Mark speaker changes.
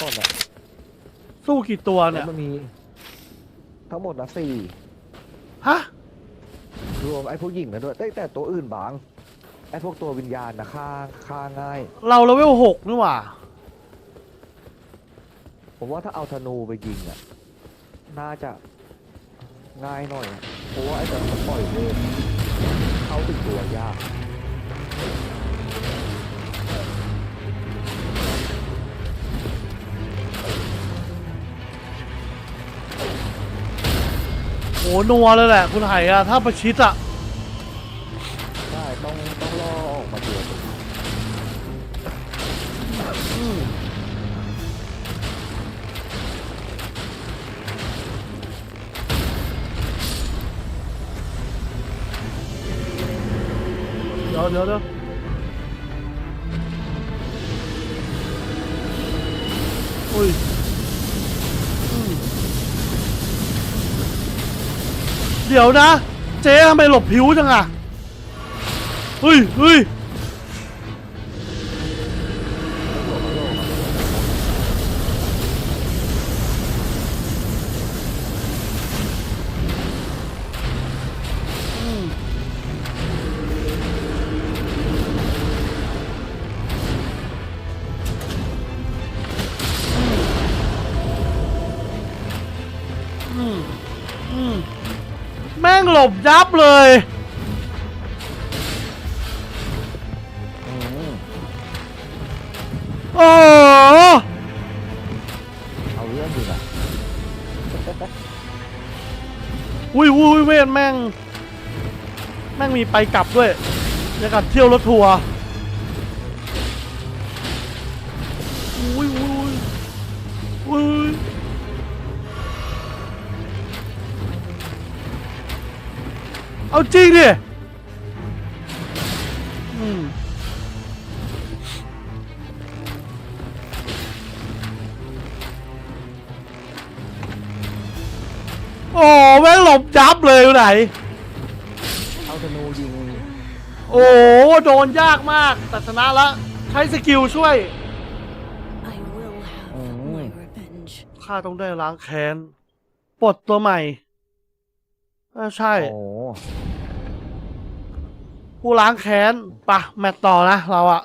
Speaker 1: ต้นอะ
Speaker 2: สู้กี่ตัว
Speaker 1: แล้
Speaker 2: เนี่
Speaker 1: วย มันมี ทั้งหมดนะสี่
Speaker 2: ฮะ
Speaker 1: รวมไอ้พวกหญิงนะด้วยแต่แต่ตัวอื่นบาง ไอ้พวกตัววิญญาณนะฆ่าฆ่าง่าย
Speaker 2: เราเลเวลหกนี่หว่า
Speaker 1: ผมว่าถ้าเอาธนูไปยิงอะ น่าจะง่ายหน่อยอะเพราะว่าไอ้แบบปล่อยเวทเข้าถึงตัวยาก
Speaker 2: หนัวเลยแหละ คุณไหอะถ้าประชิดอะ
Speaker 1: ใช่ต้องต้องล่อออกมาเจอ
Speaker 2: อืมเดี๋ยวเดี๋ยวเดี๋ยวอุ้ยอืม เดี๋ยวนะ เจ๊ทำไมหลบผิวจังอะเฮ้ยเฮ้ย หลบยับเลย
Speaker 1: อืม
Speaker 2: โอ้โห
Speaker 1: เอาเรื่องอยู่นะ
Speaker 2: อุ้ยอุ้ยเวทแม่ง แม่งมีไปกลับด้วยอย่างกับเที่ยวรถทัวร์ เอาจริงดิอืมโอ้แม่งหลบยับเลยอยู่ไหน
Speaker 1: เอาธนูยิง
Speaker 2: โอ้โดนยากมากแต่ชนะละใช้สกิลช่วย
Speaker 3: I will have
Speaker 1: Mm.
Speaker 3: my revenge.
Speaker 2: ข้าต้องได้ล้างแค้น ปลดตัวใหม่อ่าใช่
Speaker 1: โอ้
Speaker 2: ผู้ล้างแค้นปะแมตต์ต่อนะเราอะ